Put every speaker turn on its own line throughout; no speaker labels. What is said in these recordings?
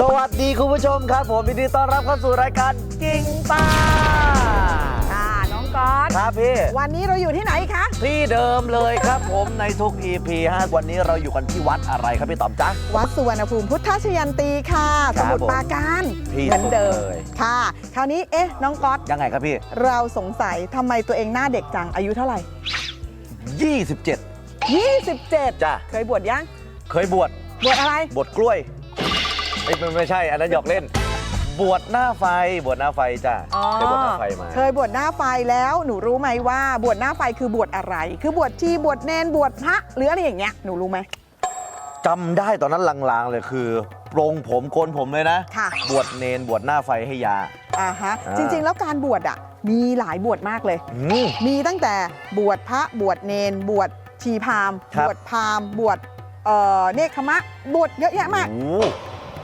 สวัสดีคุณผู้ชมครับ ผมยินดีต้อนรับเข้าสู่รายการกิ่งป้า
อ่าน้องก๊อต
ครับพี่
วันนี้เราอยู่ที่ไหนคะ
ที่เดิมเลยครับ ผมในทุก EP ฮะวันนี้เราอยู่กันที่วัดอะไรครับพี่ต๋อมจ๊ะ
วัดสุวรรณภูมิพุทธชยันตีค่ะ
ค
ส
รับ
มุทรปราการ
ที่
เหมือนเดิม
สุดเลย
ค่ะ คราวนี้เอ๊ะ น้องก๊อต
ยังไงครับพี่
เราสงสัยทำไมตัวเองหน้าเด็กจังอายุเท่าไหร่
27
27
จ้ะ
เคยบวชยัง
เคยบวช
บวชอะไร
บวชกล้วย ไม่ไม่ไม่ใช่อันนั้นหยอกเล่น บวชหน้าไฟบวชหน้าไฟจ้ะเคยบวชหน้าไฟมา
เคยบวชหน้าไฟแล้วหนูรู้ไหมว่าบวชหน้าไฟคือบวชอะไร คือบวชชีบวชเนนบวชพระหรืออะไรอย่างเงี้ยหนูรู้ไหม
จำได้ตอนนั้นลางๆเลยคือโปรงผมโกนผมเลยนะ
ค่ะ
บวชเนนบวชหน้าไฟให้ยา
อ่าฮะ
อ่า
จริง ๆ แล้วการบวชอะมีหลายบวชมากเลย
อืม
มีตั้งแต่บวชพระบวชเนน บวชชีพราหมณ์
ครับ
บวชพราหมณ์บวชเอ่อเนคขมะบวชเยอะแยะมาก
โอ้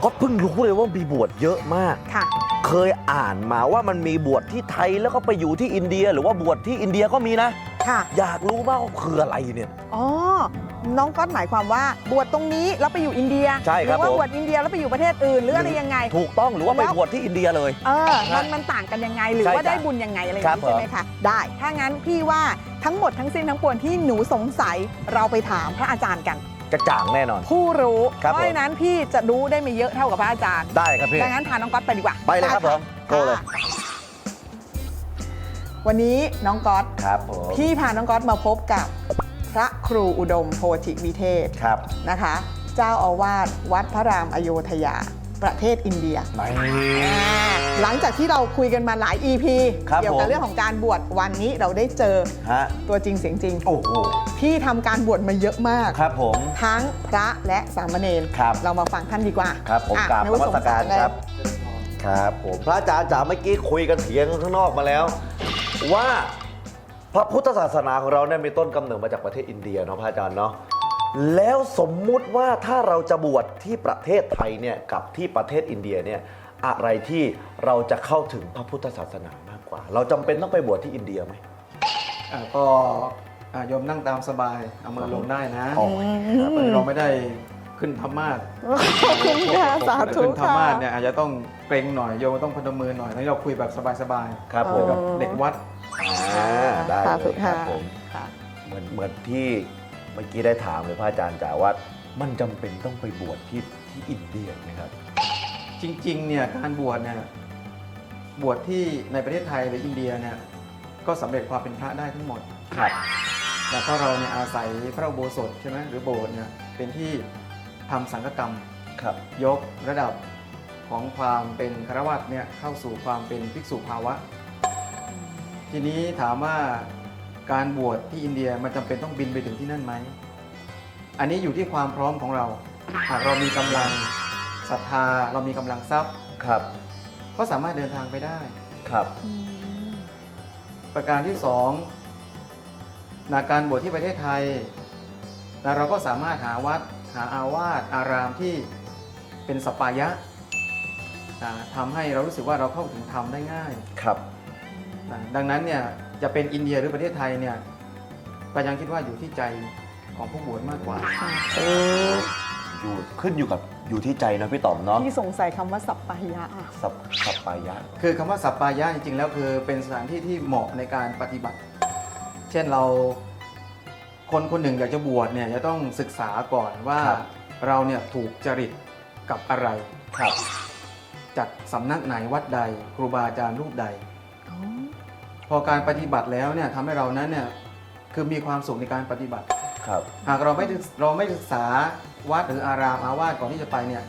ก็เพิ่งรู้เลยว่ามีบวชเยอะมาก
ค่ะ
เคยอ่านมาว่ามันมีบวชที่ไทยแล้วก็ไปอยู่ที่อินเดีย หรือว่าบวชที่อินเดียก็มีนะ
ค่ะ
อยากรู้มากว่าคืออะไรเนี่ย
อ๋อ น้องก๊อตหมายความว่า บวชตรงนี้แล้วไปอยู่อินเดีย
ใช่ครับ
หรือว่า
ผม
บวชอินเดียแล้วไปอยู่ประเทศอื่นหรืออะไรยังไง
ถูกต้องหรือว่าไป
แล้ว
บวชที่อินเดียเลย
เออ
ครั
มั
บ
นมันต่างกันยังไงหรือ
ใช่
ว่า
จ้ะ
ได้บุญยังไงอะไรอย่าง
ครับ
นี้ใช่ไหมคะ ได้ ถ้างั้นพี่ว่าทั้งหมดทั้งสิ้นทั้งปวงที่หนูสงสัยเราไปถามพระอาจารย์กัน
กระจ่างแน่นอน
ผู้รู้
ครับ
เพราะฉะนั้นพี่จะรู้ได้ไม่เยอะเท่ากับพระอาจารย์
ได้ครับพี่
ดังนั้นพาน้องก๊อตไปดีกว่า
ไปเลยครับผมโกเลย
ค่ะวันนี้น้องก๊อต
ครับผม
พี่พาน้องก๊อตมาพบกับพระครูอุดมโพธิวิเทศ
ครับ
นะคะ เจ้าอาวาสวัดพระรามอโยธยา ประเทศอินเดีย
ไหน
อ่าหลังจากที่เราคุยกันมาหลาย EP
ครับ
เกี่ยวกับ
ผม
เรื่องของการบวชวันนี้เราได้เจอ
ฮะ
ตัวจริงเสียงจริง
โอ้โห
พี่ทำการบวชมาเยอะมาก
ครับผม
ทั้งพระและสามเณร
ครับ
เรามาฟังท่านดีกว่า
ครับผม
อะ
กราบน
ไว่
มัสการ
สงสัย
ครับ ครับผมพระอาจารย์จ๋าเมื่อกี้คุยกันเถียงข้างนอกมาแล้ว ว่าพระพุทธศาสนาของเราเนี่ยมีต้นกำเนิดมาจากประเทศอินเดียเนาะพระอาจารย์เนาะ แล้วสมมุติว่าถ้าเราจะบวชที่ประเทศไทยเนี่ยกับที่ประเทศอินเดียเนี่ยอะไรที่เราจะเข้าถึงพระพุทธศาสนามากกว่า เราจำเป็นต้องไปบวชที่อินเดียไหม
อ่าก็อ่าโยมนั่งตามสบาย เอามือลงได้นะ
อ๋อครับ
เราไม่ได้ขึ้นธรรมาส
ขอบคุณค่ะสาธุ
ขึ้นธรร
ค่ะ
มาสเนี่ยอาจจะต้องเกรงหน่อยโยมต้องพนมมือหน่อยแล้วเราคุยแบบสบาย
ครับผม
ๆกับเด็กวัด
อ่าได้
สา
เล
ธุ
ยครั
ค่ะ
บผม
ค่ะ
เหมือนเหมือนที่ เมื่อกี้ได้ถามเลยพระอาจารย์จ๋าว่า มันจำเป็นต้องไปบวชที่ที่อินเดียไหมครับ
จริงๆเนี่ยการบวชเนี่ยบวชที่ในประเทศไทยหรืออินเดียเนี่ยก็สำเร็จความเป็นพระได้ทั้งหมด
ครับ
แต่ถ้าเราเนี่ยอาศัยพระอุโบสถใช่ไหมหรือโบสถ์เนี่ยเป็นที่ทำสังฆกรรม
ครับ
ยกระดับของความเป็นคารวะเนี่ยเข้าสู่ความเป็นภิกษุภาวะ ทีนี้ถามว่า การบวชที่อินเดียมันจำเป็นต้องบินไปถึงที่นั่นไหม อันนี้อยู่ที่ความพร้อมของเรา หากเรามีกำลังศรัทธาเรามีกำลังทรัพย์
ครับ
ก็สามารถเดินทางไปได้
ครับ
ประการที่สองนาการบวชที่ประเทศไทยนะเราก็สามารถหาวัดหาอาวาสอารามที่เป็นสปายะนะทำให้เรารู้สึกว่าเราเข้าถึงธรรมได้ง่าย
ครับ
นะดังนั้นเนี่ย จะเป็นอินเดียหรือประเทศไทยเนี่ยก็ยังคิดว่าอยู่ที่ใจของผู้บวชมากกว่า
อยู่ขึ้นอยู่กับอยู่ที่ใจนะพี่ต๋อมเนาะ
พี่สงสัยคำว่าสัปปายะอะ
สับสับปายะ
คือคำว่าสัปปายะจริงๆ แล้วคือเป็นสถานที่ที่เหมาะในการปฏิบัติ เช่นเราคนคนหนึ่งอยากจะบวชเนี่ยจะต้องศึกษาก่อนว่า
ครับ
เราเนี่ยถูกจริตกับอะไร
ครับ
จากสำนักไหนวัดใด ครูบาอาจารย์รูปใดพ อการปฏิบัติแล้วเนี่ยทำให้เรานั้นเนี่ยคือมีความสุขในการปฏิบัติ
ครับ
หากเราไม่ศึกเราไม่ศึกษาวัดหรืออารามอาวาสก่อนที่จะไปเนี่ย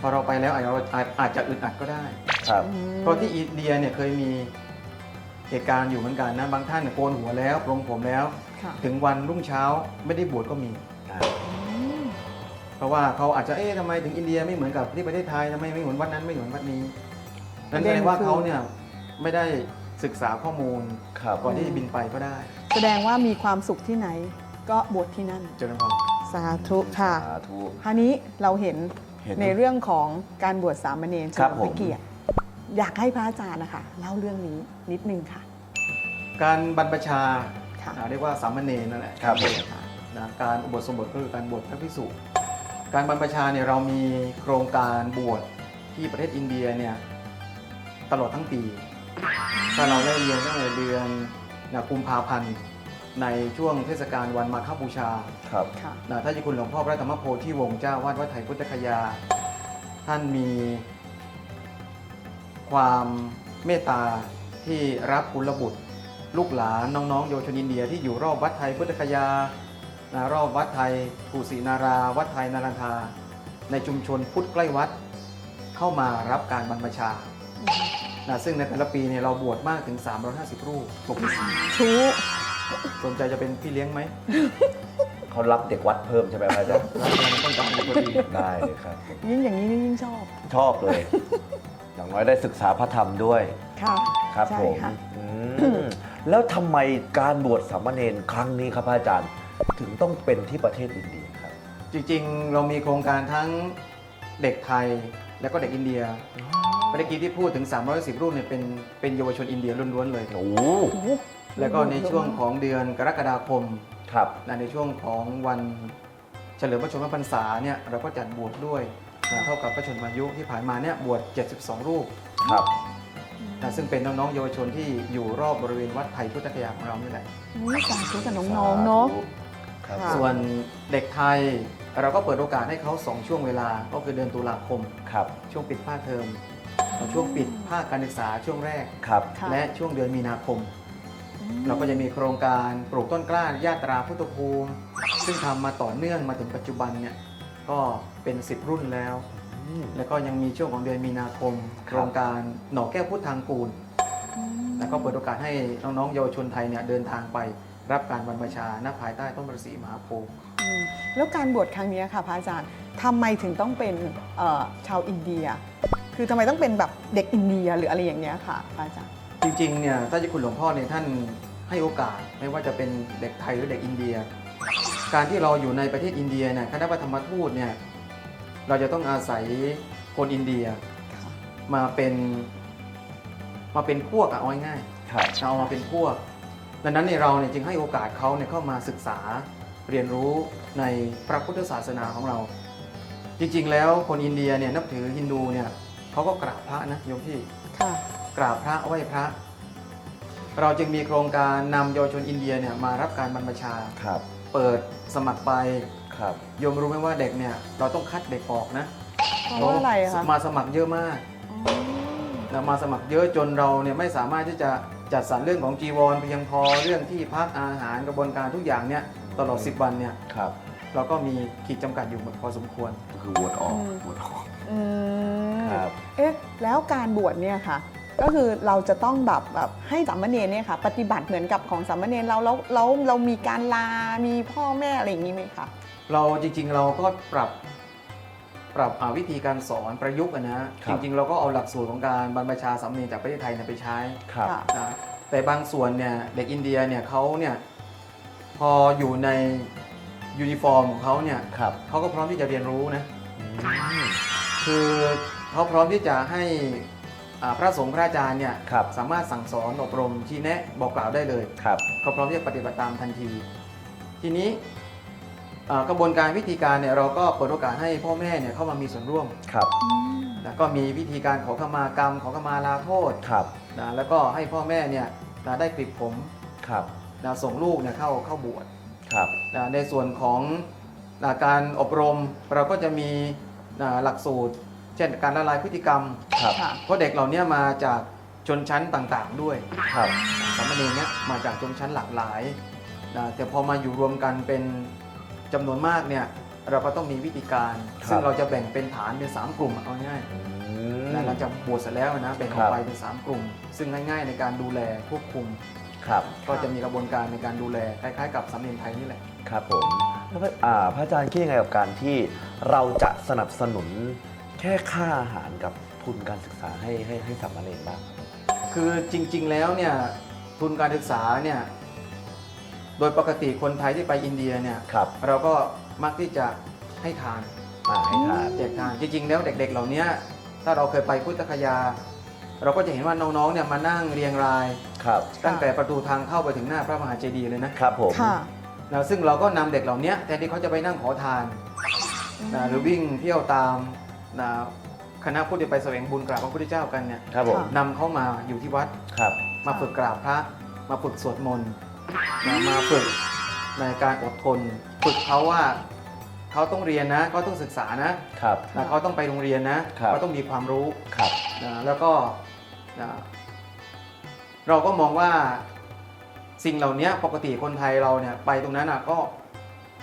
พอเราไปแล้วอาจจะอาจอาจจะอึดอัดก็ได้
ครับ
เพราะที่อินเดียเนี่ยเคยมีเหตุการณ์อยู่เหมือนกันนะบางท่านเนี่ยโกนหัวแล้วปรงผมแล้ว
ค่ะ
ถึงวันรุ่งเช้าไม่ได้บวชก็มีเพราะว่าเขาอาจจะเอ๊ะทำไมถึงอินเดียไม่เหมือนกับที่ประเทศไทยทำไมไม่เหมือนวัดนั้นไม่เหมือนวัดนี้นั่นแสดงว่าเขาเนี่ยไม่ได้ ศึกษาข้อมูล
ครับ
ก่อนที่จะบินไปก็ได้
แสดงว่ามีความสุขที่ไหนก็บวชที่นั่น
เจริญพร
สาธุค่ะ
สาธุ
คราวนี้เราเห็น
เห็น
ในเรื่องของการบวชสามเณรเฉ
ครั
ลิ
บ
ม
ผม
พระเกียรติอยากให้พระอาจารย์นะคะเล่าเรื่องนี้นิดนึงค่ะ
การบรรพชา
ค่ะ
อ่าเรียกว่าสามเณรนั่นแหละ
ครับผม
นะการอุโบสถสมบทก็คือการบวชพระภิกษุ การบรรพชาเนี่ยเรามีโครงการบวชที่ประเทศอินเดียเนี่ยตลอดทั้งปี ถ้าเราได้เรียนตั้งแต่เดือนนะกุมภาพันธ์ในช่วงเทศกาลวันมาฆบูชา
ครับ
ค่ะ
นะถ้าจะคุณหลวงพ่อพระธรรมโพธิวงศ์เจ้าวาดวัดไทยพุทธคยา ท่านมีความเมตตาที่รับกุลบุตร ลูกหลานน้องๆเยาวชนอินเดียที่อยู่รอบวัดไทยพุทธคยานะรอบวัดไทยกุสินารา วัดไทยนารันทา ในชุมชนพุทธใกล้วัดเข้ามารับการบรรพชา นะซึ่งในแต่ละปีเนี่ยเราบวชมากถึง 350 รูปปกติ
ชู
สนใจจะเป็นพี่เลี้ยงไหม
เขารับเด็กวัดเพิ่มใช่ไหมพระอาจารย์
รับงานต้องการปกติ
ได้เลยครับ
ยิ่งอย่างนี้นี่ยิ่งชอบ
ชอบเลย อย่างน้อยได้ศึกษาพระธรรมด้วย
ค่ะ
ครับ
ใช่
ผม
ค่ะ
อืมแล้วทำไมการบวชสามเณรครั้งนี้ครับพระอาจารย์ ถึงต้องเป็นที่ประเทศอินเดียครับ
จริงๆ เรามีโครงการทั้งเด็กไทยและก็เด็กอินเดีย เมื่อกี้ที่พูดถึง 310รูปเนี่ยเป็นเป็นเยาวชนอินเดียล้วนๆเลย
โอ้
โอ้โห
แล้วก็ในช่วงของเดือนกรกฎาคม
ครับ
นะในช่วงของวันเฉลิมพระชนมพรรษาเนี่ยเราก็จัดบวชด้วยนะเท่ากับพระชนมายุที่ผ่านมาเนี่ยบวช 72 รูป
ครับ
นะซึ่งเป็นน้องๆเยาวชนที่อยู่รอบบริเวณวัดไทยพุทธคยาของเรานี่แหละ
อุ๊ยสาธุกับน้องๆเนาะ
ครับ
ค่ะ
ส่วนเด็กไทยเราก็เปิดโอกาสให้เขาสองช่วงเวลาก็คือเดือนตุลาคม
ครับ
ช่วงปิดภาคเทอม ช่วงปิดภาคการศึกษาช่วงแรก
ครับ
ค่ะ
และช่วงเดือนมีนาคม
อืม
เราก็จะมีโครงการปลูกต้นกล้าญาตราพุทธภูมิ ซึ่งทำมาต่อเนื่องมาถึงปัจจุบันเนี่ยก็เป็น 10 รุ่นแล้ว
อืม
แล้วก็ยังมีช่วงของเดือนมีนาคม
ครับ
โครงการหน่อแก้วพุทธทางกูลแล้วก็เปิดโอกาสให้น้องๆเยาวชนไทยเนี่ยเดินทางไปรับการบรรพชาณภายใต้ต้นประสีมหาโพธิ์
อืมแล้วการบวชครั้งนี้ค่ะพระอาจารย์ทำไมถึงต้องเป็นเอ่อชาวอินเดีย คือทำไมต้องเป็นแบบเด็กอินเดียหรืออะไรอย่างเงี้ยค่ะพระอาจารย์
จริงๆเนี่ยถ้าจะคุณหลวงพ่อเนี่ยท่านให้โอกาสไม่ว่าจะเป็นเด็กไทยหรือเด็กอินเดีย การที่เราอยู่ในประเทศอินเดียเนี่ยคณะพระธรรมทูตเนี่ยเราจะต้องอาศัยคนอินเดีย
ค่ะ
มาเป็นมาเป็นพวกอะเอาง่าย
ครับ
ๆเอามาเป็นพวก ดังนั้นเนี่ยเราเนี่ยจึงให้โอกาสเขาเนี่ยเข้ามาศึกษาเรียนรู้ในพระพุทธศาสนาของเรา จริงๆ แล้วคนอินเดียเนี่ยนับถือฮินดูเนี่ย เขาก็กราบพระนะโยมพี่
ค่ะ
กราบพระไหว้พระ เราจึงมีโครงการนำเยาวชนอินเดียเนี่ยมารับการบรรพชา
ครับ
เปิดสมัครไป
ครับ
โยมรู้ไหมว่าเด็กเนี่ยเราต้องคัดเด็กออกนะ
เพราะว่าอะไรอะคะ
มาสมัครเยอะมาก
อ๋อ
นะมาสมัครเยอะจนเราเนี่ยไม่สามารถที่จะจัดสรรเรื่องของจีวรเพียงพอเรื่องที่พักอาหารกระบวนการทุกอย่างเนี่ยตลอด 10 วันเนี่ย
ครับ
เราก็มีขีดจำกัดอยู่พอสมควร
ก็คือบวชออกบวชออก
อืม
ครับ
เอ๊ะแล้วการบวชเนี่ยค่ะก็คือเราจะต้องแบบแบบให้สามเณรเนี่ยค่ะ ปฏิบัติเหมือนกับของสามเณรเราแล้วแล้วเรามีการลา มีพ่อแม่อะไรอย่างนี้ไหมคะ
เราจริงๆเราก็ปรับปรับอ่าวิธีการสอนประยุกต์อะนะ
ครั
จ
บ
ริงๆ เราก็เอาหลักสูตรของการบรรพชาสามเณรจากประเทศไทยเนี่ยไปใช้
ครับ
ค่ะ
นะแต่บางส่วนเนี่ยเด็กอินเดียเนี่ยเขาเนี่ยพออยู่ในยูนิฟอร์มของเขาเนี่ย
ครับ
เขาก็พร้อมที่จะเรียนรู้นะ
อืม
คือ เขาพร้อมที่จะให้อ่าพระสงฆ์พระอาจารย์เนี่ย
ครับ
สามารถสั่งสอนอบรมชี้แนะบอกกล่าวได้เลย
ครับ
เขาพร้อมที่จะปฏิบัติตามทันที ทีนี้อ่ากระบวนการวิธีการเนี่ยเราก็เปิดโอกาสให้พ่อแม่เนี่ยเข้ามามีส่วนร่วม
ครับ
นะก็มีวิธีการขอขมากรรมขอขมาลาโทษ
ครับ
นะแล้วก็ให้พ่อแม่เนี่ยนะได้กลิบผม
ครับ
นะส่งลูกเนี่ยเข้าเข้าบวช
ครับ
นะในส่วนของนะการอบรมเราก็จะมีนะหลักสูตรเช่นการละลายพฤติกรรม
ครับ
ค่ะ
เพราะเด็กเหล่านี้มาจากชนชั้นต่างๆด้วย
ครับ
สามเณรเนี่ยมาจากชนชั้นหลากหลายนะแต่พอมาอยู่รวมกันเป็นจำนวนมากเนี่ยเราก็ต้องมีวิธีการ ซึ่งเราจะแบ่งเป็นฐานเป็น 3 กลุ่มเอาง่าย
อืม
ๆนะหลังจากบวชเสร็จแล้วนะแบ่งอ
ครั
อบกไปเป็น 3 กลุ่ม ซึ่งง่ายๆในการดูแลควบคุม
ครับ
ก็จะมีกระบวนการในการดูแลคล้ายๆกับสามเณรไทยนี่แหละ
ครับผมแล้วพระอ่าพระอาจารย์คิดยังไงกับการที่เราจะสนับสนุน แค่ค่าอาหารกับทุนการศึกษาให้ให้ให้สามเณรบ้าง
คือจริง ๆ แล้วเนี่ยทุนการศึกษาเนี่ยโดยปกติคนไทยที่ไปอินเดียเนี่ย
ครับ
เราก็มักที่จะให้ทาน
อ่าให้ทาน
แจกทานจริง ๆ แล้วเด็ก ๆ เหล่านี้ถ้าเราเคยไปพุทธคยา เราก็จะเห็นว่าน้องๆเนี่ยมานั่งเรียงราย
ครับ
ตั้งแต่ประตูทางเข้าไปถึงหน้าพระมหาเจดีย์เลยนะครับ
ผม
ค่ะ
นะซึ่งเราก็นำเด็กเหล่านี้แทนที่เขาจะไปนั่งขอทานนะหรือวิ่งเที่ยวตามนะ คณะผู้ที่ไปแสวงบุญกราบพระพุทธเจ้ากันเนี่ย
ครับผม
ค่ะ
นำเข้ามาอยู่ที่วัด
ครับ
มาฝึกกราบพระ มาฝึกสวดมนต์นะมาฝึกในการอดทน ฝึกเขาว่าเขาต้องเรียนนะเขาต้องศึกษานะครับนะเขาต้องไปโรงเรียนนะครับเขาต้องมีความรู้
ครับ
นะแล้วก็นะเราก็มองว่าสิ่งเหล่านี้ปกติคนไทยเราเนี่ยไปตรงนั้นนะก็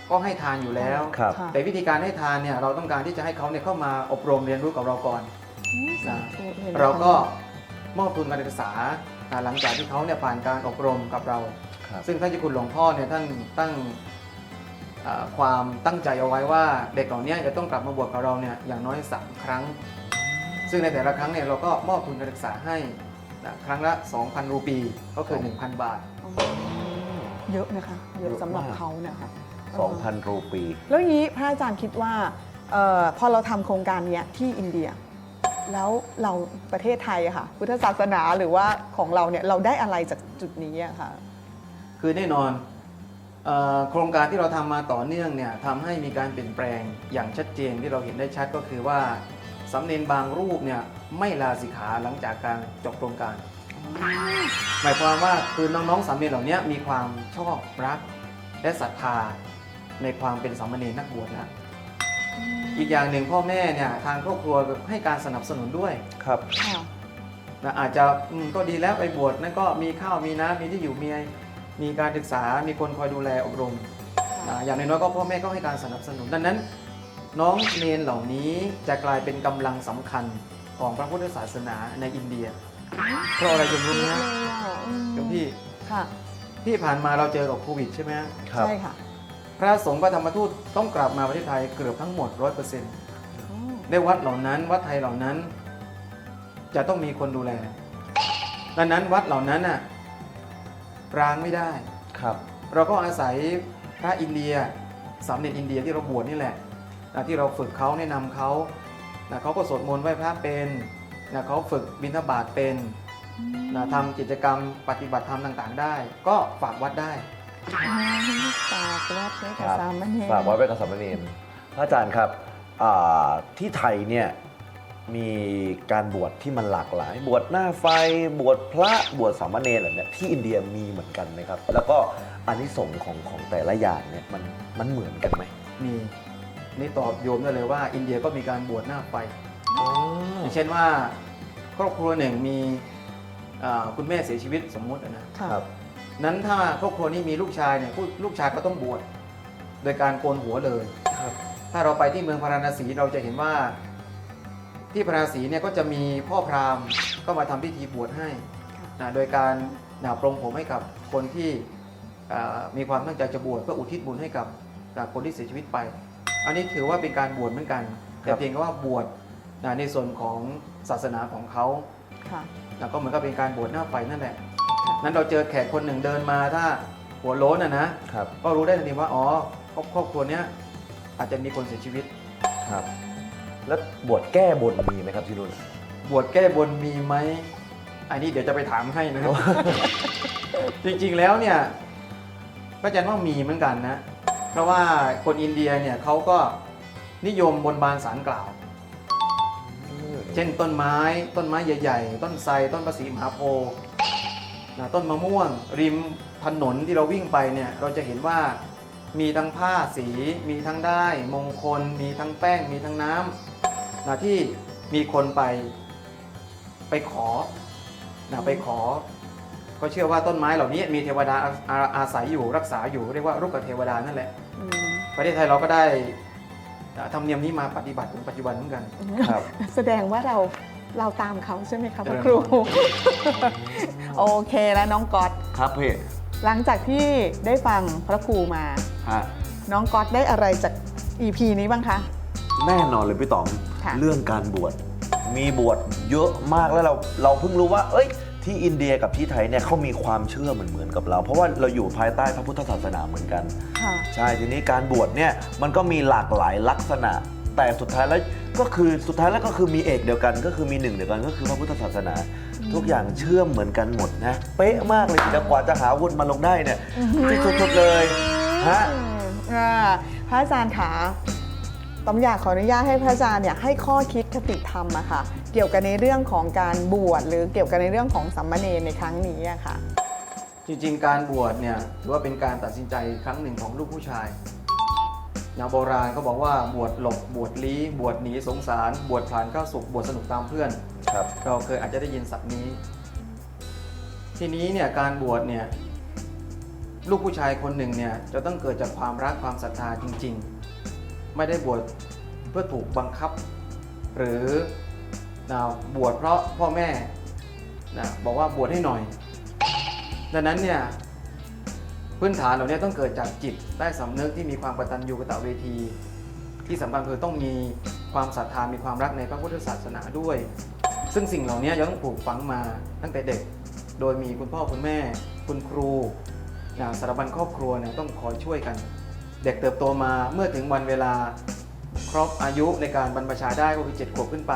ก็ให้ทานอยู่แล้ว
ครับ
ค่ะ
แต่วิธีการให้ทานเนี่ยเราต้องการที่จะให้เขาเนี่ยเข้ามาอบรมเรียนรู้กับเราก่อน
อืมสาธุห็นไหม
เราก็
คะ
มอบทุนการศึกษาอ่าหลังจากที่เขาเนี่ยผ่านการอบรมกับเรา
ครับ
ซึ่งท่านเจ้าคุณหลวงพ่อเนี่ยท่านตั้งอ่าความตั้งใจเอาไว้ว่าเด็กเหล่านี้จะต้องกลับมาบวชกับเราเนี่ยอย่างน้อย 3 ครั้ง ซึ่งในแต่ละครั้งเนี่ยเราก็มอบทุนการศึกษาให้นะครั้งละ 2,000 รูปีก็คือ 1,000 บาท
เยอะนะคะ เยอะ
เยอะ
สำหรับ
มาก
เขาเนี่ยค่ะ
2,000 รูปี
แล้วอย่างนี้พระอาจารย์คิดว่าเออพอเราทำโครงการเนี้ยที่อินเดีย แล้วเราประเทศไทยอะค่ะ พุทธศาสนาหรือว่าของเราเนี่ยเราได้อะไรจากจุดนี้อะค่ะ
คือแน่นอนเออโครงการที่เราทำมาต่อเนื่องเนี่ยทำให้มีการเปลี่ยนแปลงอย่างชัดเจนที่เราเห็นได้ชัดก็คือว่าสำเน็นบางรูปเนี่ยไม่ลาสิกขาหลังจากการจบโครงการ หมายความว่าคือน้องๆสามเณรเหล่านี้มีความชอบรักและศรัทธา ในความเป็นสามเณรนักบวชแล้วอีกอย่างหนึ่งพ่อแม่เนี่ยทางครอบครัวให้การสนับสนุนด้วย
ครับ
ค่ะ
นะอาจจะอืมก็ดีแล้วไปบวชนั่นก็มีข้าวมีน้ำมีที่อยู่มีมีการศึกษา มีคนคอยดูแลอบรมอ่าอย่างน้อยๆก็พ่อแม่ก็ให้การสนับสนุนดังนั้น น้องเนนเหล่านี้จะกลายเป็นกำลังสำคัญของพระพุทธศาสนาในอินเดีย เพราะอะไรโยมรู้ไหมฮะโยมพี่
ค่ะ
ที่ผ่านมาเราเจอกับโควิดใช่ไหมฮะ
ครับ
ใช่ค่ะ
พระสงฆ์พระธรรมทูตต้องกลับมาประเทศไทยเกือบทั้งหมด100%ได้วัดเหล่านั้น วัดไทยเหล่านั้น จะต้องมีคนดูแลดังนั้นวัดเหล่านั้นน่ะร้างไม่ได้
ครับ
เราก็อาศัยพระอินเดียสามเณรอินเดียที่เราบวชนี่แหละนะที่เราฝึกเขาแนะนำเขานะเขาก็สวดมนต์ไหว้พระเป็นนะเขาฝึกบิณฑบาตเป็นนะทำกิจกรรมปฏิบัติธรรมต่าง ๆ ได้ ก็ฝากวัดได้
ฝากวัดไว้
ค
กับ
รับ
สามเณร
ฝากไว้เป็นกับสามเณรพระอาจารย์ครับอ่าที่ไทยเนี่ยมีการบวชที่มันหลากหลาย บวชหน้าไฟ บวชพระบวชสามเณรอะไรเนี่ยที่อินเดียมีเหมือนกันไหมครับ แล้วก็อานิสงส์ของของแต่ละอย่างเนี่ยมันมันเหมือนกันไหม
มีนี่ตอบโยมได้เลยว่า อินเดียก็มีการบวชหน้าไฟ
อ๋อ
อย่างเช่นว่า ครอบครัวหนึ่งมีอ่าคุณแม่เสียชีวิตสมมุตินะ
ค่ะ
ครับ
นั้นถ้าครอบครัวนี้มีลูกชายเนี่ยผู้ลูกชายก็ต้องบวชโดยการโกนหัวเลย
ครับ
ถ้าเราไปที่เมืองพาราณสีเราจะเห็นว่า ที่พาราณสีเนี่ยก็จะมีพ่อพราหมณ์ก็มาทำพิธีบวชให้นะโดยการนะปรงผมให้กับคนที่อ่ามีความตั้งใจจะบวชเพื่ออุทิศบุญให้กับกับคนที่เสียชีวิตไป อันนี้ถือว่าเป็นการบวชเหมือนกัน แต่เพียงแค่ว่าบวชนะในส่วนของศาสนาของเขา
ค่ะ
นะก็เหมือนกับเป็นการบวชหน้าไฟนั่นแหละ นั้นเราเจอแขกคนหนึ่งเดินมาถ้าหัวโล้นนะนะ
ครับ
ก็รู้ได้ทันทีว่าอ๋อครอบครอบครัวเนี้ยอาจจะมีคนเสียชีวิต
ครับ แล้วบวชแก้บนมีไหมครับที่นู่น
บวชแก้บนมีไหมอันนี้เดี๋ยวจะไปถามให้นะครับ จริงๆแล้วเนี่ยพระอาจารย์ว่ามีเหมือนกันนะ เพราะว่าคนอินเดียเนี่ยเขาก็นิยมบนบานสารกล่าว เช่นต้นไม้ต้นไม้ใหญ่ ๆ ต้นไทรต้นประสีมหาโพธิ์ นะต้นมะม่วง ริมถนนที่เราวิ่งไปเนี่ยเราจะเห็นว่ามีทั้งผ้าสี มีทั้งได้ายมงคล มีทั้งแป้ง มีทั้งน้ำนะที่มีคนไปไปขอนะไปขอ ก็เชื่อว่าต้นไม้เหล่านี้มีเทวดาอาอาอาศัยอยู่รักษาอยู่เรียกว่ารุกขเทวดานั่นแหละ
อืม
ประเทศไทยเราก็ได้อ่าธรรมเนียมนี้มาปฏิบัติถึงปัจจุบันเหมือนกัน
ครับ
แสดงว่าเราเราตามเขาใช่ไหมคะพระ
เจริญ
ครู
พร
โอเคแล้วน้องก๊อต
ครับพี่
หลังจากที่ได้ฟังพระครูมา
ฮะ
น้องก๊อตได้อะไรจาก EP นี้บ้างคะ
แน่นอนเลยพี่ต๋อง
ค่ะ
เรื่องการบวชมีบวชเยอะมากแล้วเราเราเพิ่งรู้ว่า เอ้ย ที่อินเดียกับที่ไทยเนี่ยเขามีความเชื่อเหมือนเหมือนๆกับเรา เพราะว่าเราอยู่ภายใต้พระพุทธศาสนาเหมือนกัน
ค่ะ
ใช่ทีนี้การบวชเนี่ยมันก็มีหลากหลายลักษณะ แต่สุดท้ายแล้วก็คือสุดท้ายแล้วก็คือมีเอกเดียวกัน ก็คือมีหนึ่งเดียวกันก็คือพระพุทธศาสนา ทุกอย่างเชื่อมเหมือนกันหมดนะเป๊ะมากเลยแต่กว่าจะหาวุฒิมาลงได้เนี่ยที่สุดๆเลยฮะ
อ่าพระอาจารย์ขาต้อมอยากขออนุญาตให้พระอาจารย์เนี่ยให้ข้อคิดคติธรรมอะค่ะ เกี่ยวกับในเรื่องของการบวชหรือเกี่ยวกับในเรื่องของสัมมาเนรในครั้งนี้อะค่ะ
จริงๆ การบวชเนี่ยถือว่าเป็นการตัดสินใจครั้งหนึ่งของลูกผู้ชาย อย่างโบราณเขาบอกว่าบวชหลบบวชลี้ บวชหนีสงสาร บวชผ่านเข้าสุขบวชสนุกตามเพื่อน
ครับ
เราเคยอาจจะได้ยินศัพท์นี้ ทีนี้เนี่ยการบวชเนี่ยลูกผู้ชายคนหนึ่งเนี่ยจะต้องเกิดจากความรักความศรัทธาจริง ๆ ไม่ได้บวชเพื่อถูกบังคับ หรือนะบวชเพราะพ่อแม่นะบอกว่าบวชให้หน่อย ดังนั้นเนี่ย พื้นฐานเหล่านี้ต้องเกิดจากจิตใต้สำนึกที่มีความกตัญญูกตเวที ที่สำคัญคือต้องมีความศรัทธามีความรักในพระพุทธศาสนาด้วย ซึ่งสิ่งเหล่านี้ยังต้องปลูกฝังมาตั้งแต่เด็ก โดยมีคุณพ่อคุณแม่ คุณครูนะสถาบันครอบครัวเนี่ยต้องคอยช่วยกัน เด็กเติบโตมาเมื่อถึงวันเวลาครบอายุในการบรรพชาได้ก็คือ7ขวบขึ้นไป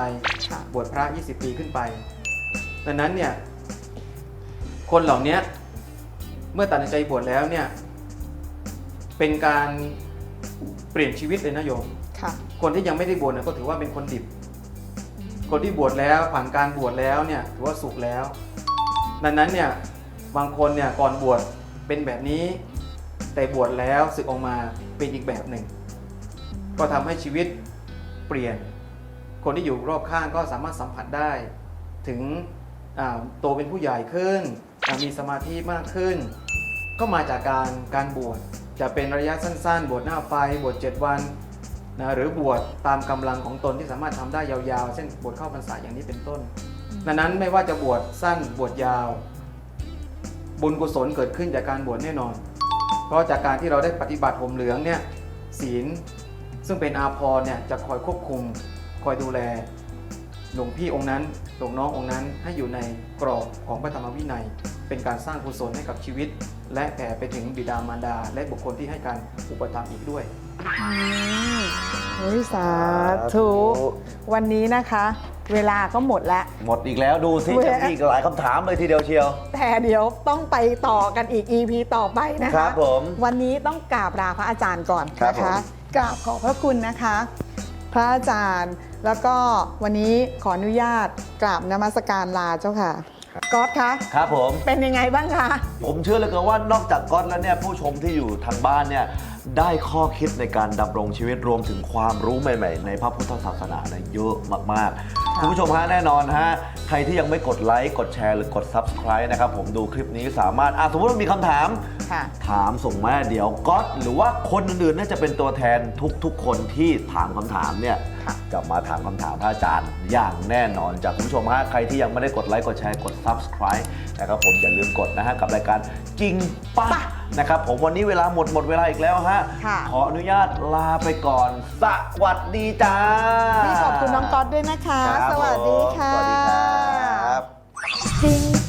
บวชพระ 20 ปีขึ้นไป ดังนั้นเนี่ยคนเหล่านี้ เมื่อตัดสินใจบวชแล้วเนี่ย เป็นการเปลี่ยนชีวิตเลยนะโยม
ค่ะ
คนที่ยังไม่ได้บวชเนี่ยก็ถือว่าเป็นคนดิบ คนที่บวชแล้วผ่านการบวชแล้วเนี่ยถือว่าสุขแล้ว ดังนั้นเนี่ยบางคนเนี่ยก่อนบวชเป็นแบบนี้ แต่บวชแล้วสึกออกมาเป็นอีกแบบหนึ่ง ก็ทำให้ชีวิตเปลี่ยน คนที่อยู่รอบข้างก็สามารถสัมผัสได้ ถึงอ่าโตเป็นผู้ใหญ่ขึ้น อ่ามีสมาธิมากขึ้น ก็มาจากการการบวชจะเป็นระยะสั้น ๆ บวชหน้าไฟบวช7วันนะหรือบวชตามกำลังของตนที่สามารถทำได้ยาวๆ เช่นบวชเข้าพรรษาอย่างนี้เป็นต้นดังนั้นไม่ว่าจะบวชสั้นบวชยาว บุญกุศลเกิดขึ้นจากการบวชแน่นอน เพราะจากการที่เราได้ปฏิบัติห่มเหลืองเนี่ยศีลซึ่งเป็นอาภรณ์เนี่ยจะคอยควบคุม คอยดูแลหลวงพี่องค์นั้นหลวงน้ององค์นั้นให้อยู่ในกรอบของพระธรรมวินัย เป็นการสร้างกุศลให้กับชีวิต และแผ่ไปถึงบิดามารดา และบุคคลที่ให้การอุปถัมภ์อีกด้วย
อืมเฮ้ยสาธุ วันนี้นะคะ เวลาก็หมดแล้ว
หมดอีกแล้วดูสิ
เว้ย
จะมีอีกหลายคำถามเลยทีเดียวเชียว
แต่เดี๋ยวต้องไปต่อกันอีก EP ต่อไปนะ
ครั
คะ
บผม
วันนี้ต้องกราบลาพระอาจารย์ก่อน
ครับ
นะ
ผม
คะกราบขอบพระคุณนะคะ พระอาจารย์ แล้วก็วันนี้ขออนุญาตกราบนมัสการลาเจ้าค่ะ ก๊อตคะ
ครับผม
เป็นยังไงบ้างคะ
ผมเชื่อเหลยกันว่านอกจากก๊อตแล้วเนี่ยผู้ชมที่อยู่ทางบ้านเนี่ย ได้ข้อคิดในการดำรงชีวิตรวมถึงความรู้ใหม่ ๆ ในพระพุทธศาสนาเนี่ยเยอะมากๆคุณผู้ชมฮะแน่นอนฮะใครที่ยังไม่กดไลค์กดแชร์หรือกด Subscribe นะครับผมดูคลิปนี้สามารถอะสมมติว่ามีคำถาม
ค่ะ
ถามส่งมาเดี๋ยวก๊อตหรือว่าคนอื่นๆน่าจะเป็นตัวแทนทุกๆ คนที่ถามคำถามเนี่ย
ค่ะ
จะมาถามคำถามพระอาจารย์อย่างแน่นอน จากคุณผู้ชมฮะใครที่ยังไม่ได้กดไลค์กดแชร์กด Subscribe นะครับผมอย่าลืมกดนะฮะกับรายการจริงปะ นะครับผมวันนี้เวลาหมดหมดเวลาอีกแล้วฮะ
ค่ะ
ขออนุญาตลาไปก่อน สวัสดีจ้า
พี่ขอบคุณน้องก๊อตด้วยนะคะ
ครับ
สวัสดี
ผม
ค่ะ
สวัสดีครับ
จริง